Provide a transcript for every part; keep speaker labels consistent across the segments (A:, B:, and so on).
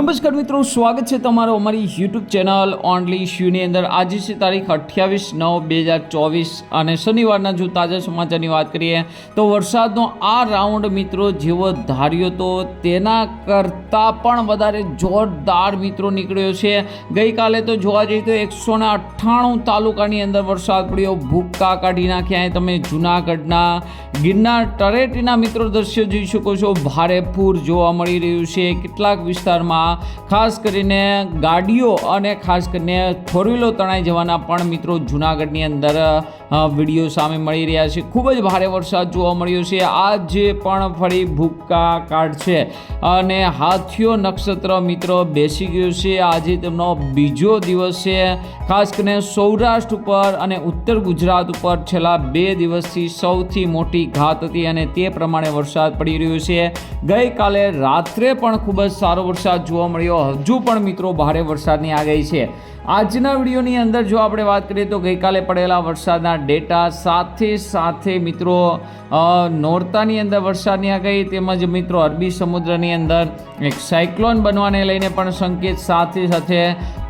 A: નમસ્કાર મિત્રો, સ્વાગત છે તમારો અમારી યુટ્યુબ ચેનલ ઓનલી શ્યુની અંદર. આજે છે તારીખ અઠ્યાવીસ નવ બે હજાર ચોવીસ અને શનિવારના જો તાજા સમાચારની વાત કરીએ તો વરસાદનો આ રાઉન્ડ મિત્રો જેવો ધાર્યો તો તેના કરતાં પણ વધારે જોરદાર મિત્રો નીકળ્યો છે. ગઈકાલે તો જોવા જઈએ તો એકસો ને અઠ્ઠાણું તાલુકાની અંદર વરસાદ પડ્યો. ભૂક્કા કાઢી નાખ્યા. તમે જુનાગઢના ગિરનાર તળેટીના મિત્રો દ્રશ્યો જોઈ શકો છો. ભારે પૂર જોવા મળી રહ્યું છે. કેટલાક વિસ્તારમાં ખાસ કરીને ગાડીઓ અને ખાસ કરીને ફોર વ્હીલો તણાઈ જવાના પણ મિત્રો જુનાગઢની અંદર વીડિયો સામે મળી રહ્યા છે. ખૂબ જ ભારે વરસાદ જોવા મળ્યો છે. આજે પણ ફરી ભૂક્કા કાઢશે અને હાથીઓ નક્ષત્ર મિત્રો બેસી ગયું છે. આજે તેમનો બીજો દિવસ છે. ખાસ કરીને સૌરાષ્ટ્ર ઉપર અને ઉત્તર ગુજરાત ઉપર છેલ્લા બે દિવસથી સૌથી મોટી ઘાત હતી અને તે પ્રમાણે વરસાદ પડી રહ્યો છે. ગઈકાલે રાત્રે પણ ખૂબ જ સારો વરસાદ જોવા મળ્યો. હજુ પણ મિત્રો ભારે વરસાદની આગાહી છે. આજના વિડીયોની અંદર જો આપણે વાત કરીએ તો ગઈકાલે પડેલા વરસાદના ડેટા સાથે સાથે મિત્રો નોરતાની અંદર વરસાદની આગાહી તેમજ મિત્રો અરબી સમુદ્રની અંદર એક સાયક્લોન બનવાને લઈને પણ સંકેત સાથે સાથે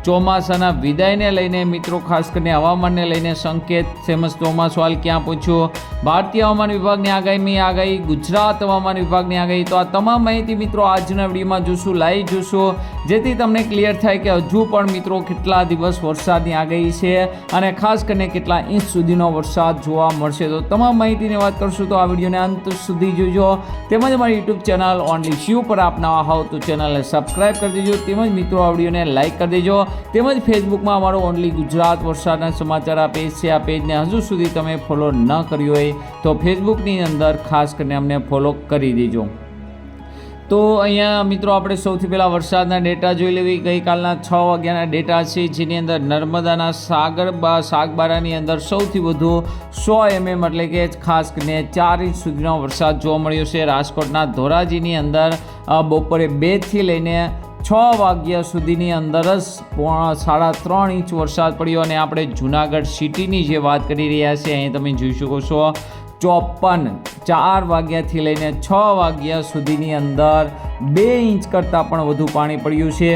A: ચોમાસાના વિદાયને લઈને મિત્રો, ખાસ કરીને હવામાનને લઈને સંકેત તેમજ ચોમાસું હાલ ક્યાં પૂછ્યો? ભારતીય હવામાન વિભાગની આગાહીની આગાહી, ગુજરાત હવામાન વિભાગની આગાહી. તો આ તમામ માહિતી મિત્રો આજના વિડીયોમાં જોશું, લાઈવ જોશું. જેથી તમને ક્લિયર થાય કે હજુ પણ મિત્રો કેટલા દિવસ વરસાદની આગાહી છે અને ખાસ કરીને કેટલા ઇંચ સુધીનો વરસાદ જોવા મળશે. તો તમામ માહિતીની વાત કરશું તો આ વિડીયોને અંત સુધી જોજો. તેમજ અમારી યુટ્યુબ ચેનલ ઓનલી શિવ પર આપ નવા હોવ તો ચેનલને સબસ્ક્રાઇબ કરી દેજો. તેમજ મિત્રો આ વિડીયોને લાઇક કરી દેજો. તેમજ ફેસબુકમાં અમારો ઓનલી ગુજરાત વરસાદના સમાચાર આ પેજ છે. આ પેજને હજુ સુધી તમે ફોલો ન કર્યો હોય તો ફેસબુકની અંદર ખાસ કરીને અમને ફોલો કરી દેજો. તો અહીંયા મિત્રો આપણે સૌથી પહેલાં વરસાદના ડેટા જોઈ લેવી. ગઈકાલના છ વાગ્યાના ડેટા છે, જેની અંદર નર્મદાના સાગર બા, સાગબારાની અંદર સૌથી વધુ સો એમએમ એટલે કે ખાસ કરીને ચાર ઇંચ સુધીનો વરસાદ જોવા મળ્યો છે. રાજકોટના ધોરાજીની અંદર બપોરે બેથી લઈને છ વાગ્યા સુધીની અંદર જ સાડા ત્રણ ઇંચ વરસાદ પડ્યો અને આપણે જુનાગઢ સિટીની જે વાત કરી રહ્યા છીએ, અહીં તમે જોઈ શકો છો. ચોપન ચાર વાગ્યાથી લઈને છ વાગ્યા સુધીની અંદર બે ઇંચ કરતાં પણ વધુ પાણી પડ્યું છે.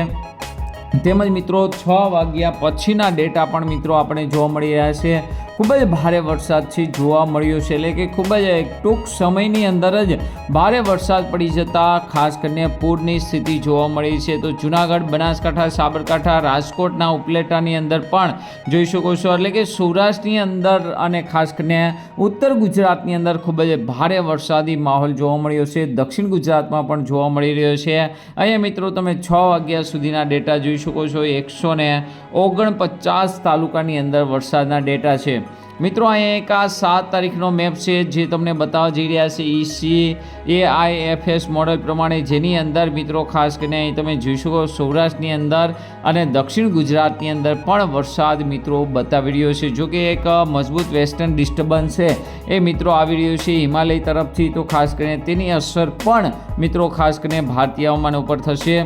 A: તેમજ મિત્રો, છ વાગ્યા પછીના ડેટા પણ મિત્રો આપણે જોવા મળી રહ્યા છે. ખૂબ જ ભારે વરસાદથી જોવા મળ્યો છે. એટલે કે ખૂબ જ ટૂંક સમયની અંદર જ ભારે વરસાદ પડી જતા ખાસ કરીને પૂરની સ્થિતિ જોવા મળી છે. તો જુનાગઢ, બનાસકાંઠા, સાબરકાંઠા, રાજકોટના ઉપલેટાની અંદર પણ જોઈ શકો છો. એટલે કે સૌરાષ્ટ્રની અંદર અને ખાસ કરીને ઉત્તર ગુજરાતની અંદર ખૂબ જ ભારે વરસાદી માહોલ જોવા મળ્યો છે. દક્ષિણ ગુજરાતમાં પણ જોવા મળી રહ્યો છે. અહીંયા મિત્રો તમે છ વાગ્યા સુધીના ડેટા જોઈ શકો છો. એકસો ઓગણપચાસ તાલુકાની અંદર વરસાદના ડેટા છે. મિત્રો અહીંયા એક આ સાત તારીખનો મેપ છે જે તમને બતાવવા જઈ રહ્યા છે. EC A I F S model પ્રમાણે જેની અંદર મિત્રો, ખાસ કરીને અહીં તમે જોઈ શકો સૌરાષ્ટ્રની અંદર અને દક્ષિણ ગુજરાતની અંદર પણ વરસાદ મિત્રો બતાવી રહ્યો છે. જો કે એક મજબૂત વેસ્ટર્ન ડિસ્ટર્બન્સ છે. એ મિત્રો આવી રહ્યો છે હિમાલય તરફથી. તો ખાસ કરીને તેની અસર પણ મિત્રો, ખાસ કરીને ભારતીય હવામાન ઉપર થશે.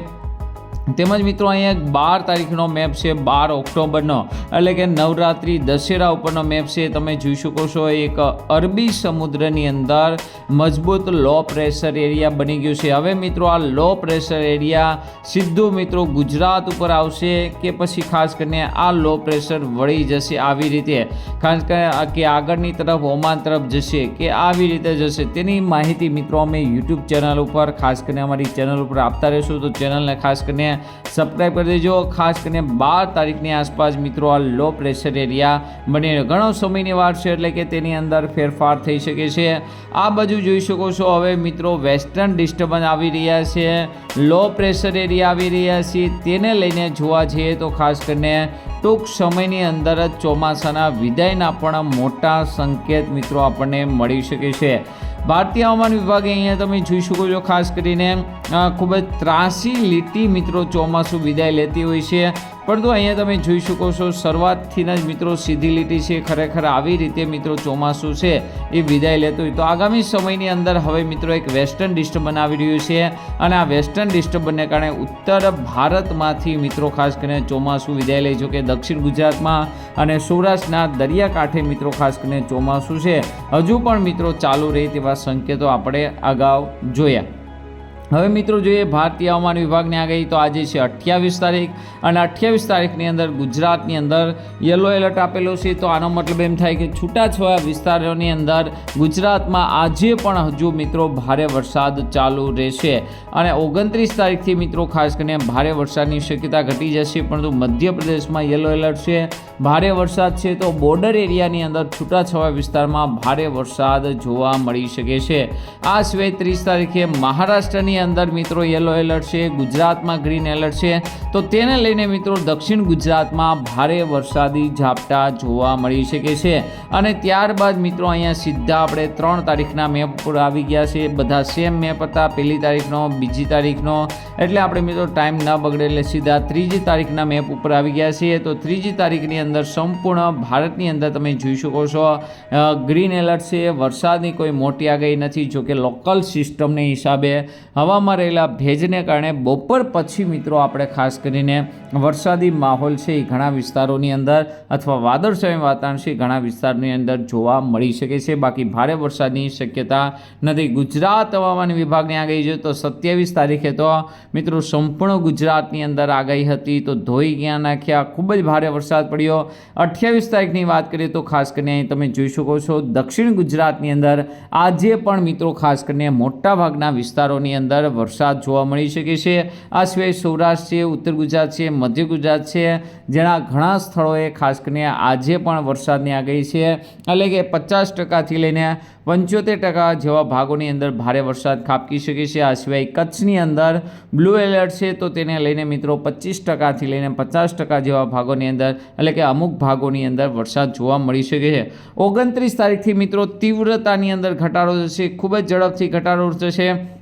A: તેમજ મિત્રો અહીંયા બાર તારીખનો મેપ છે, બાર ઓક્ટોબરનો. એટલે કે નવરાત્રિ દશેરા ઉપરનો મેપ છે તમે જોઈ શકો છો. એક અરબી સમુદ્રની અંદર મજબૂત લો પ્રેશર એરિયા બની ગયું છે. હવે મિત્રો આ લો પ્રેશર એરિયા સીધું મિત્રો ગુજરાત ઉપર આવશે કે પછી ખાસ કરીને આ લો પ્રેશર વળી જશે આવી રીતે. ખાસ કરીને કે આગળની તરફ, ઓમાન તરફ જશે કે આવી રીતે જશે તેની માહિતી મિત્રો અમે યુટ્યુબ ચેનલ ઉપર, ખાસ કરીને અમારી ચેનલ ઉપર આપતા રહીશું. તો ચેનલને ખાસ કરીને સબસ્ક્રાઈબ કરી દેજો. ખાસ કરીને બાર તારીખની આસપાસ મિત્રો, આ લો પ્રેશર એરિયા બની ઘણો સમયની વાર છે, એટલે કે તેની અંદર ફેરફાર થઈ શકે છે. આ બાજુ જોઈ શકો છો, હવે મિત્રો વેસ્ટર્ન ડિસ્ટર્બન્સ આવી રહ્યા છે. લો પ્રેશર એરિયા આવી રહ્યા છે. તેને લઈને જોવા જઈએ તો ખાસ કરીને ટૂંક સમયની અંદર જ ચોમાસાના વિદાયના પણ મોટા સંકેત મિત્રો આપણને મળી શકે છે. ભારતીય હવામાન વિભાગે અહીંયા તમે જોઈ શકો છો, ખાસ કરીને ખૂબ જ ત્રાસી લીટી મિત્રો ચોમાસું વિદાય લેતી હોય છે. પરંતુ અહીંયા તમે જોઈ શકો છો શરૂઆતથી જ મિત્રો સીધી લીટી છે, ખરેખર આવી રીતે મિત્રો ચોમાસું છે, એ વિદાય લેતું હોય તો આગામી સમયની અંદર હવે મિત્રો એક વેસ્ટર્ન ડિસ્ટર્બન આવી રહ્યું છે અને આ વેસ્ટર્ન ડિસ્ટર્બનને કારણે ઉત્તર ભારતમાંથી મિત્રો ખાસ કરીને ચોમાસું વિદાય લે જો કે દક્ષિણ ગુજરાતમાં અને સૌરાષ્ટ્રના દરિયાકાંઠે મિત્રો ખાસ કરીને ચોમાસું છે. હજુ પણ મિત્રો ચાલુ રહે તેવા સંકેતો આપણે અગાઉ જોયા. હવે મિત્રો જોઈએ ભારતીય હવામાન વિભાગની આગાહી. તો આજે છે અઠ્યાવીસ તારીખ અને અઠ્યાવીસ તારીખની અંદર ગુજરાતની અંદર યલો એલર્ટ આપેલો છે. તો આનો મતલબ એમ થાય કે છૂટાછવાયા વિસ્તારોની અંદર ગુજરાતમાં આજે પણ હજુ મિત્રો ભારે વરસાદ ચાલુ રહેશે. અને ઓગણત્રીસ તારીખથી મિત્રો ખાસ કરીને ભારે વરસાદની શક્યતા ઘટી જશે. પરંતુ મધ્યપ્રદેશમાં યલો એલર્ટ છે. ભારે વરસાદ છે તો બોર્ડર એરિયાની અંદર છૂટાછવાયા વિસ્તારમાં ભારે વરસાદ જોવા મળી શકે છે. આ સિવાય ત્રીસ તારીખે મહારાષ્ટ્રની અંદર મિત્રો યલો એલર્ટ છે, ગુજરાતમાં ગ્રીન એલર્ટ છે. તો તેને લઈને મિત્રો દક્ષિણ ગુજરાતમાં ભારે વરસાદી ઝાપટા જોવા મળી શકે છે. અને ત્યારબાદ મિત્રો અહીંયા સીધા આપણે ત્રણ તારીખના મેપ પર આવી ગયા છે. બધા સેમ મેપ હતા. પહેલી તારીખનો, બીજી તારીખનો. એટલે આપણે મિત્રો ટાઈમ ન બગડે એટલે સીધા ત્રીજી તારીખના મેપ ઉપર આવી ગયા છીએ. તો ત્રીજી તારીખની અંદર સંપૂર્ણ ભારતની અંદર તમે જોઈ શકો છો ગ્રીન એલર્ટ છે. વરસાદની કોઈ મોટી આગાહી નથી. જોકે લોકલ સિસ્ટમને હિસાબે હવામાં રહેલા ભેજને કારણે બપોર પછી મિત્રો આપણે ખાસ કરીને વરસાદી માહોલ છે એ ઘણા વિસ્તારોની અંદર અથવા વાદળછાયું વાતાવરણ છે ઘણા વિસ્તારની અંદર જોવા મળી શકે છે. બાકી ભારે વરસાદની શક્યતા નથી. ગુજરાત હવામાન વિભાગની આગાહી જોઈએ તો સત્યાવીસ તારીખે તો મિત્રો સંપૂર્ણ ગુજરાતની અંદર આગાહી હતી તો ધોઈ ગયા નાખ્યા. ખૂબ જ ભારે વરસાદ પડ્યો. અઠ્યાવીસ તારીખની વાત કરીએ તો ખાસ કરીને અહીં તમે જોઈ શકો છો દક્ષિણ ગુજરાતની અંદર આજે પણ મિત્રો ખાસ કરીને મોટા ભાગના વિસ્તારોની અંદર વરસાદ જોવા મળી શકે છે. આ સિવાય સૌરાષ્ટ્ર છે, ઉત્તર ગુજરાત છે, મધ્ય ગુજરાત છે, જેના ઘણા સ્થળોએ ખાસ કરીને આજે પણ વરસાદની આગાહી છે. એટલે કે પચાસ ટકાથી લઈને પંચોતેર ટકા જેવા ભાગોની અંદર ભારે વરસાદ ખાબકી શકે છે. આ સિવાય કચ્છની અંદર બ્લુ એલર્ટ છે તો તેને લઈને મિત્રો પચીસ ટકાથી લઈને પચાસ ટકા જેવા ભાગોની અંદર એટલે કે અમુક ભાગોની અંદર વરસાદ જોવા મળી શકે છે. ઓગણત્રીસ તારીખથી મિત્રો તીવ્રતાની અંદર ઘટાડો થશે. ખૂબ જ ઝડપથી ઘટાડો થશે.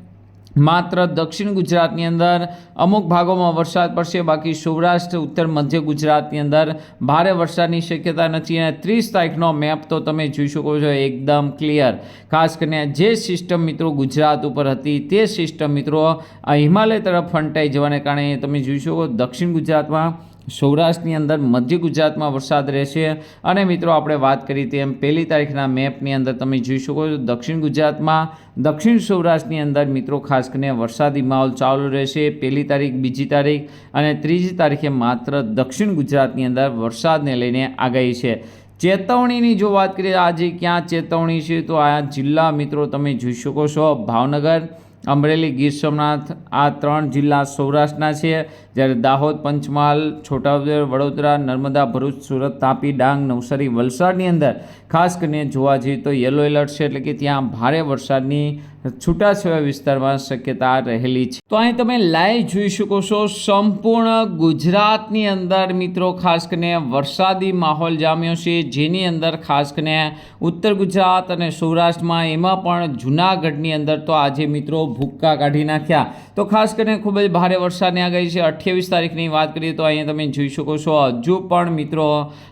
A: માત્ર દક્ષિણ ગુજરાતની અંદર અમુક ભાગોમાં વરસાદ પડશે, બાકી સૌરાષ્ટ્ર, ઉત્તર, મધ્ય ગુજરાતની અંદર ભારે વરસાદની શક્યતા નથી અને ત્રીસ તારીખનો મેપ તો તમે જોઈ શકો છો એકદમ ક્લિયર. ખાસ કરીને જે સિસ્ટમ મિત્રો ગુજરાત ઉપર હતી તે સિસ્ટમ મિત્રો આ હિમાલય તરફ ફંટાઈ જવાને કારણે તમે જોઈ શકો દક્ષિણ ગુજરાતમાં સૌરાષ્ટ્રની અંદર મધ્ય ગુજરાતમાં વરસાદ રહેશે. અને મિત્રો, આપણે વાત કરી તેમ પહેલી તારીખના મેપની અંદર તમે જોઈ શકો છો, દક્ષિણ ગુજરાતમાં, દક્ષિણ સૌરાષ્ટ્રની અંદર મિત્રો ખાસ કરીને વરસાદી માહોલ ચાલુ રહેશે. પહેલી તારીખ, બીજી તારીખ અને ત્રીજી તારીખે માત્ર દક્ષિણ ગુજરાતની અંદર વરસાદને લઈને આગાહી છે. ચેતવણીની જો વાત કરીએ, આજે ક્યાં ચેતવણી છે? તો આ જિલ્લા મિત્રો તમે જોઈ શકો છો, ભાવનગર અમરેલી ગીર સોમનાથ આ ત્રણ જિલ્લા સૌરાષ્ટ્રના છે. જ્યારે દાહોદ, પંચમહાલ, છોટાઉદેપુર, વડોદરા, નર્મદા, ભરૂચ, સુરત, તાપી, ડાંગ, નવસારી વલસાડની અંદર ખાસ કરીને જોવા જઈએ તો યલો એલર્ટ છે એટલે કે ત્યાં ભારે વરસાદની છૂટાછવાયા વિસ્તારમાં શક્યતા રહેલી છે. તો અહીં તમે લાઈવ જોઈ શકો છો સંપૂર્ણ ગુજરાતની અંદર મિત્રો, ખાસ કરીને વરસાદી માહોલ જામ્યો છે. જેની અંદર ખાસ કરીને ઉત્તર ગુજરાત અને સૌરાષ્ટ્રમાં એમાં પણ જૂનાગઢની અંદર તો આજે મિત્રો ભૂક્કા કાઢી નાખ્યા. તો ખાસ કરીને ખૂબ જ ભારે વરસાદની આગાહી છે. અઠ્યાવીસ તારીખની વાત કરીએ તો અહીંયા તમે જોઈ શકો છો, હજુ પણ મિત્રો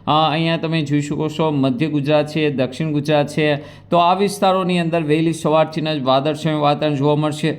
A: અહીંયા તમે જોઈ શકો છો મધ્ય ગુજરાત છે, દક્ષિણ ગુજરાત છે. તો આ વિસ્તારોની અંદર વહેલી સવારથી જ વાદળછાયું વાતાવરણ જોવા મળશે.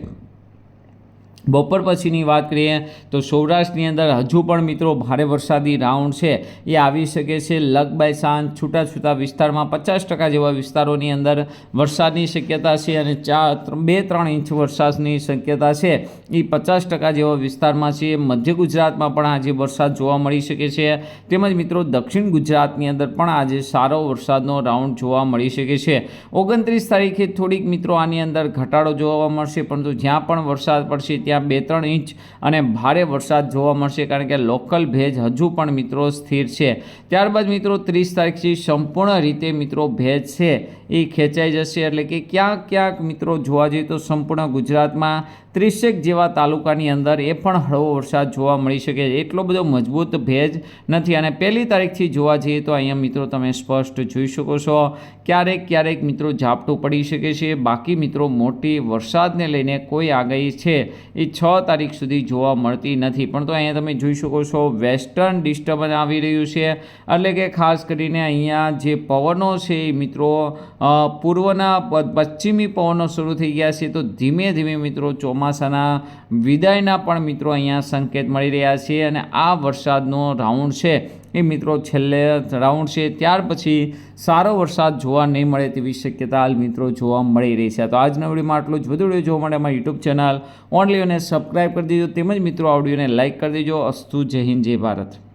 A: બપોર પછીની વાત કરીએ તો સૌરાષ્ટ્રની અંદર હજુ પણ મિત્રો ભારે વરસાદી રાઉન્ડ છે. એ આવી શકે છે. લગ બાય સાંજ છૂટા છૂટા વિસ્તારમાં પચાસ ટકા જેવા વિસ્તારોની અંદર વરસાદની શક્યતા છે અને ચાર બે, ત્રણ ઇંચ વરસાદની શક્યતા છે. એ પચાસ ટકા જેવા વિસ્તારમાં છે. મધ્ય ગુજરાતમાં પણ આજે વરસાદ જોવા મળી શકે છે. તેમજ મિત્રો દક્ષિણ ગુજરાતની અંદર પણ આજે સારો વરસાદનો રાઉન્ડ જોવા મળી શકે છે. ઓગણત્રીસ તારીખે થોડીક મિત્રો આની અંદર ઘટાડો જોવા મળશે, પરંતુ જ્યાં પણ વરસાદ પડશે ત્યાં બે ત્રણ ઇંચ અને ભારે વરસાદ જોવા મળશે કારણ કે લોકલ ભેજ હજુ પણ મિત્રો સ્થિર છે. ત્યારબાદ મિત્રો ત્રીસ તારીખથી સંપૂર્ણ રીતે મિત્રો ભેજ છે. એ ખેંચાઈ જશે એટલે કે ક્યાંક ક્યાંક મિત્રો જોવા જઈએ તો સંપૂર્ણ ગુજરાતમાં ત્રીસેક જેવા તાલુકાની અંદર એ પણ હળવો વરસાદ જોવા મળી શકે છે. એટલો બધો મજબૂત ભેજ નથી અને પહેલી તારીખથી જોવા જઈએ તો અહીંયા મિત્રો તમે સ્પષ્ટ જોઈ શકો છો. ક્યારેક ક્યારેક મિત્રો ઝાપટું પડી શકે છે. બાકી મિત્રો મોટી વરસાદને લઈને કોઈ આગાહી છે એ છ તારીખ સુધી જોવા મળતી નથી. પણ તો અહીંયા તમે જોઈ શકો છો વેસ્ટર્ન ડિસ્ટર્બન્સ આવી રહ્યું છે. એટલે કે ખાસ કરીને અહીંયા જે પવનો છે એ મિત્રો પૂર્વના પશ્ચિમી પવનો શરૂ થઈ ગયા છે. તો ધીમે ધીમે મિત્રો ચોમાસું ચોમાસાના વિદાયના પણ મિત્રો અહીંયા સંકેત મળી રહ્યા છે અને આ વરસાદનો રાઉન્ડ છે એ મિત્રો છેલ્લે રાઉન્ડ છે, ત્યાર પછી સારો વરસાદ જોવા નહીં મળે તેવી શક્યતા હાલ મિત્રો જોવા મળી રહી છે. તો આજના વિડીયોમાં આટલું જ. વધુ વીડિયો જોવા માટે અમારી યુટ્યુબ ચેનલ ઓનલી અને સબસ્ક્રાઈબ કરી દેજો. તેમજ મિત્રો આ વિડીયોને લાઇક કરી દેજો. અસ્તુ જય હિન્દ, જય ભારત.